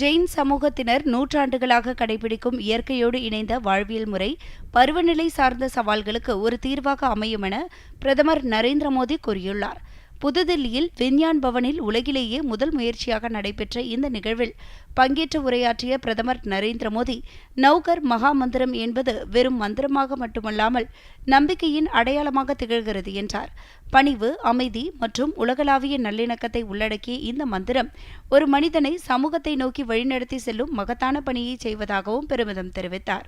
ஜெயின் சமூகத்தினர் நூற்றாண்டுகளாக கடைபிடிக்கும் இயற்கையோடு இணைந்த வாழ்வியல் முறை பருவநிலை சார்ந்த சவால்களுக்கு ஒரு தீர்வாக அமையும் என பிரதமர் நரேந்திர மோடி கூறியுள்ளார். புதுதில்லியில் விஞ்ஞான் பவனில் உலகிலேயே முதல் முயற்சியாக நடைபெற்ற இந்த நிகழ்வில் பங்கேற்று உரையாற்றிய பிரதமர் நரேந்திர மோடி நௌகர் மகா மந்திரம் என்பது வெறும் மந்திரமாக மட்டுமல்லாமல் நம்பிக்கையின் அடையாளமாக திகழ்கிறது என்றார். பணிவு அமைதி மற்றும் உலகளாவிய நல்லிணக்கத்தை உள்ளடக்கிய இந்த மந்திரம் ஒரு மனிதனை சமூகத்தை நோக்கி வழிநடத்தி செல்லும் மகத்தான பணியை செய்வதாகவும் பெருமிதம் தெரிவித்தார்.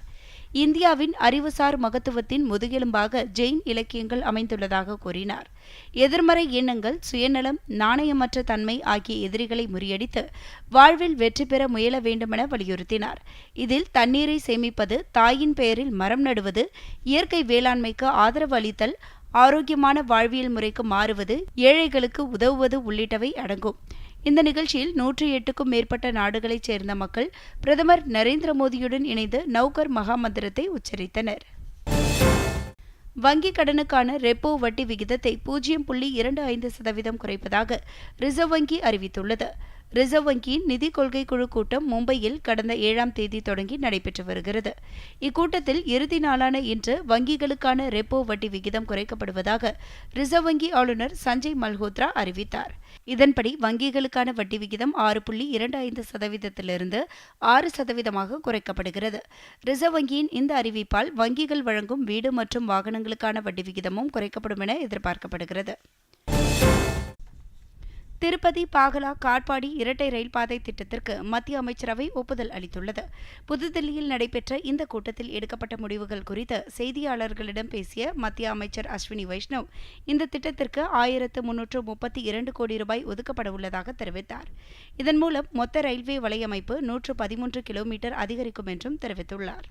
இந்தியாவின் அறிவுசார் மகத்துவத்தின் முதுகெலும்பாக ஜெயின் இலக்கியங்கள் அமைந்துள்ளதாக கூறினார். எதிர்மறை எண்ணங்கள் சுயநலம் நாணயமற்ற தன்மை ஆகிய எதிரிகளை முறியடித்து வாழ்வில் வெற்றி பெற முயல வேண்டுமென வலியுறுத்தினார். இதில் தண்ணீரை சேமிப்பது தாயின் பெயரில் மரம் நடுவது இயற்கை வேளாண்மைக்கு ஆதரவு அளித்தல் ஆரோக்கியமான வாழ்வியல் முறைக்கு மாறுவது ஏழைகளுக்கு உதவுவது உள்ளிட்டவை அடங்கும். இந்த நிகழ்ச்சியில் நூற்றி எட்டுக்கும் மேற்பட்ட நாடுகளைச் சேர்ந்த மக்கள் பிரதமர் நரேந்திர மோடியுடன் இணைந்து நௌகர் மகாமந்திரத்தை உச்சரித்தனர். வங்கிக் கடனுக்கான ரெப்போ வட்டி விகிதத்தை பூஜ்ஜியம் புள்ளி இரண்டு ஐந்து சதவீதம் குறைப்பதாக ரிசர்வ் வங்கி அறிவித்துள்ளது. ரிசர்வ் வங்கியின் நிதி கொள்கை குழு கூட்டம் மும்பையில் கடந்த ஏழாம் தேதி தொடங்கி நடைபெற்று வருகிறது. இக்கூட்டத்தில் இறுதி நாளான இன்று வங்கிகளுக்கான ரெப்போ வட்டி விகிதம் குறைக்கப்படுவதாக ரிசர்வ் வங்கி ஆளுநர் சஞ்சய் மல்ஹோத்ரா அறிவித்தார். இதன்படி வங்கிகளுக்கான வட்டி விகிதம் ஆறு புள்ளி இரண்டு ஐந்து சதவீதத்திலிருந்து ஆறு சதவீதமாக குறைக்கப்படுகிறது. ரிசர்வ் வங்கியின் இந்த அறிவிப்பால் வங்கிகள் வழங்கும் வீடு மற்றும் வாகனங்களுக்கான வட்டி விகிதமும் குறைக்கப்படும் என எதிர்பார்க்கப்படுகிறது. திருப்பதி பாகலா காட்பாடி இரட்டை ரயில் பாதை திட்டத்திற்கு மத்திய அமைச்சரவை ஒப்புதல் அளித்துள்ளது. புதுதில்லியில் நடைபெற்ற இந்த கூட்டத்தில் எடுக்கப்பட்ட முடிவுகள் குறித்து செய்தியாளர்களிடம் பேசிய மத்திய அமைச்சர் அஸ்வினி வைஷ்ணவ் இந்த திட்டத்திற்கு ஆயிரத்து முன்னூற்று முப்பத்தி இரண்டு கோடி ரூபாய் ஒதுக்கப்பட உள்ளதாக தெரிவித்தார். இதன் மூலம் மொத்த ரயில்வே வலையமைப்பு நூற்று பதிமூன்று கிலோமீட்டர் அதிகரிக்கும் என்றும் தெரிவித்துள்ளார்.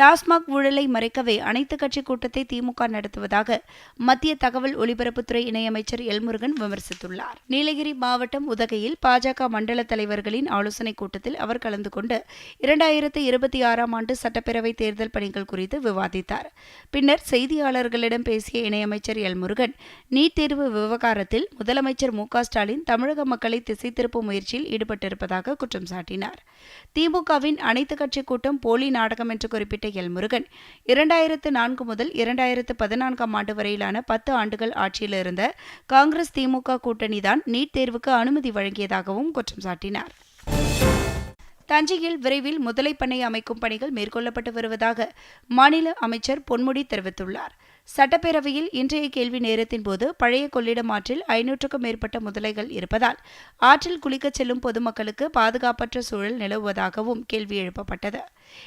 டாஸ்மாக் ஊழலை மறைக்கவே அனைத்து கட்சி கூட்டத்தை திமுக நடத்துவதாக மத்திய தகவல் ஒலிபரப்புத்துறை இணையமைச்சர் எல்முருகன் விமர்சித்துள்ளார். நீலகிரி மாவட்டம் உதகையில் பாஜக மண்டல தலைவர்களின் ஆலோசனைக் கூட்டத்தில் அவர் கலந்து கொண்டு இரண்டாயிரத்து இருபத்தி ஆறாம் ஆண்டு சட்டப்பேரவை தேர்தல் பணிகள் குறித்து விவாதித்தார். பின்னர் செய்தியாளர்களிடம் பேசிய இணையமைச்சர் எல்முருகன் நீட் தேர்வு விவகாரத்தில் முதலமைச்சர் மு ஸ்டாலின் தமிழக மக்களை திசை திருப்பும் முயற்சியில் ஈடுபட்டிருப்பதாக குற்றம் சாட்டினார். திமுகவின் அனைத்து கட்சி கூட்டம் போலி நாடகம் என்று குறிப்பிட்ட குறிப்பிட்ட எல் முருகன். இரண்டாயிரத்து நான்கு முதல் இரண்டாயிரத்து பதினான்காம் ஆண்டு வரையிலான பத்து ஆண்டுகள் ஆட்சியில் இருந்த காங்கிரஸ் திமுக கூட்டணிதான் நீட் தேர்வுக்கு அனுமதி வழங்கியதாகவும் குற்றம் சாட்டினார். தஞ்சையில் விரைவில் முதலை பண்ணை அமைக்கும் பணிகள் மேற்கொள்ளப்பட்டு வருவதாக மாநில அமைச்சர் பொன்முடி தெரிவித்துள்ளார். சட்டப்பேரவையில் இன்றைய கேள்வி நேரத்தின் போது பழைய கொள்ளிடம் ஆற்றில் ஐநூற்றுக்கும் மேற்பட்ட முதலைகள் இருப்பதால் ஆற்றில் குளிக்கச் செல்லும் பொதுமக்களுக்கு பாதுகாப்பற்ற சூழல் நிலவுவதாகவும் கேள்வி எழுப்பப்பட்டது.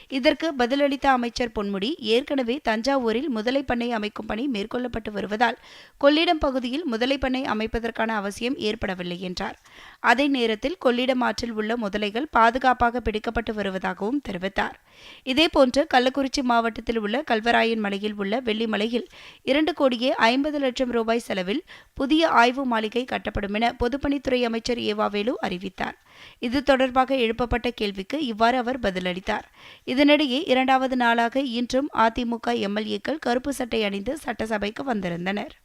இதற்கு பதிலளித்த அமைச்சர் பொன்முடி ஏற்கனவே தஞ்சாவூரில் முதலை பண்ணை அமைக்கும் பணி மேற்கொள்ளப்பட்டு வருவதால் கொள்ளிடம் பகுதியில் முதலை பண்ணை அமைப்பதற்கான அவசியம் ஏற்படவில்லை என்றார். அதே நேரத்தில் கொள்ளிடம் ஆற்றில் உள்ள முதலைகள் பாதுகாப்பாக பிடிக்கப்பட்டு வருவதாகவும் தெரிவித்தார். இதேபோன்று கள்ளக்குறிச்சி மாவட்டத்தில் உள்ள கல்வராயன் மலையில் உள்ள வெள்ளிமலையில் இரண்டு கோடியே ஐம்பது லட்சம் ரூபாய் செலவில் புதிய ஆய்வு மாளிகை கட்டப்படும் என பொதுப்பணித்துறை அமைச்சர் ஏவாவேலு அறிவித்தார். இது தொடர்பாக எழுப்பப்பட்ட கேள்விக்கு இவ்வாறு அவர் பதிலளித்தார். இதனிடையே இரண்டாவது நாளாக இன்றும் அதிமுக எம்எல்ஏக்கள் கருப்பு சட்டை அணிந்து சட்டசபைக்கு வந்திருந்தனர்.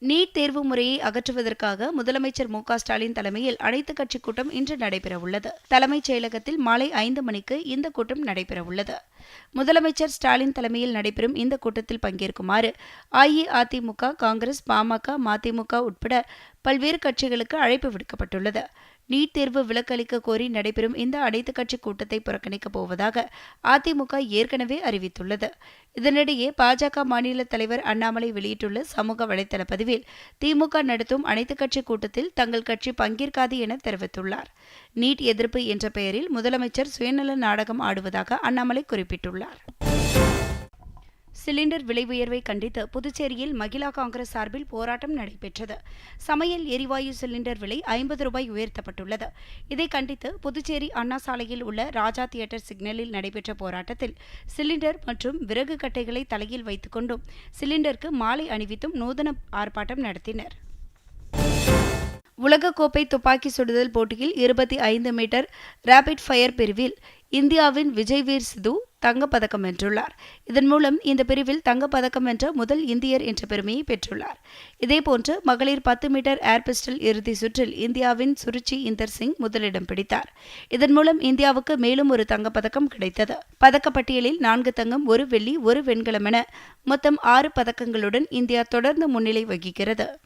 நீட் தேர்வு முறையை அகற்றுவதற்காக முதலமைச்சர் மு ஸ்டாலின் தலைமையில் அனைத்துக் கட்சி கூட்டம் இன்று நடைபெறவுள்ளது. தலைமைச் செயலகத்தில் மாலை ஐந்து மணிக்கு இந்த கூட்டம் நடைபெறவுள்ளது. முதலமைச்சர் ஸ்டாலின் தலைமையில் நடைபெறும் இந்த கூட்டத்தில் பங்கேற்குமாறு அஇஅதிமுக காங்கிரஸ் பாமக மதிமுக உட்பட பல்வேறு கட்சிகளுக்கு அழைப்பு விடுக்கப்பட்டுள்ளது. நீட் தேர்வு விலக்களிக்க கோரி நடைபெறும் இந்த அனைத்து கட்சி கூட்டத்தை புறக்கணிக்கப் போவதாக அதிமுக ஏற்கனவே அறிவித்துள்ளது. இதனிடையே பாஜக மாநில தலைவர் அண்ணாமலை வெளியிட்டுள்ள சமூக வலைதள பதிவில் திமுக நடத்தும் அனைத்து கட்சி கூட்டத்தில் தங்கள் கட்சி பங்கேற்காது என தெரிவித்துள்ளார். நீட் எதிர்ப்பு என்ற பெயரில் முதலமைச்சர் சுயநல நாடகம் ஆடுவதாக அண்ணாமலை குறிப்பிட்டுள்ளார். சிலிண்டர் விலை உயர்வை கண்டித்து புதுச்சேரியில் மகிழா காங்கிரஸ் சார்பில் போராட்டம் நடைபெற்றது. சமையல் எரிவாயு சிலிண்டர் விலை ஐம்பது ரூபாய் உயர்த்தப்பட்டுள்ளது. இதை கண்டித்து புதுச்சேரி அண்ணா சாலையில் உள்ள ராஜா தியேட்டர் சிக்னலில் நடைபெற்ற போராட்டத்தில் சிலிண்டர் மற்றும் விறகு கட்டைகளை தலையில் வைத்துக்கொண்டும் சிலிண்டருக்கு மாலை அணிவித்தும் நூதன ஆர்ப்பாட்டம் நடத்தினர். உலகக்கோப்பை துப்பாக்கி சுடுதல் போட்டியில் இருபத்தி ஐந்து மீட்டர் ரேபிட் ஃபயர் பிரிவில் இந்தியாவின் விஜய்வீர் சிது தங்கப்பதக்கம் வென்றுள்ளார். இதன் மூலம் இந்த பிரிவில் தங்கப்பதக்கம் வென்ற முதல் இந்தியர் என்ற பெருமையை பெற்றுள்ளார். இதேபோன்று மகளிர் பத்து மீட்டர் ஏர் பிஸ்டல் இறுதி சுற்றில் இந்தியாவின் சுருச்சி இந்தர் சிங் முதலிடம் பிடித்தார். இதன் மூலம் இந்தியாவுக்கு மேலும் ஒரு தங்கப்பதக்கம் கிடைத்தது. பதக்கப்பட்டியலில் நான்கு தங்கம் ஒரு வெள்ளி ஒரு வெண்கலம் என மொத்தம் ஆறு பதக்கங்களுடன் இந்தியா தொடர்ந்து முன்னிலை வகிக்கிறது.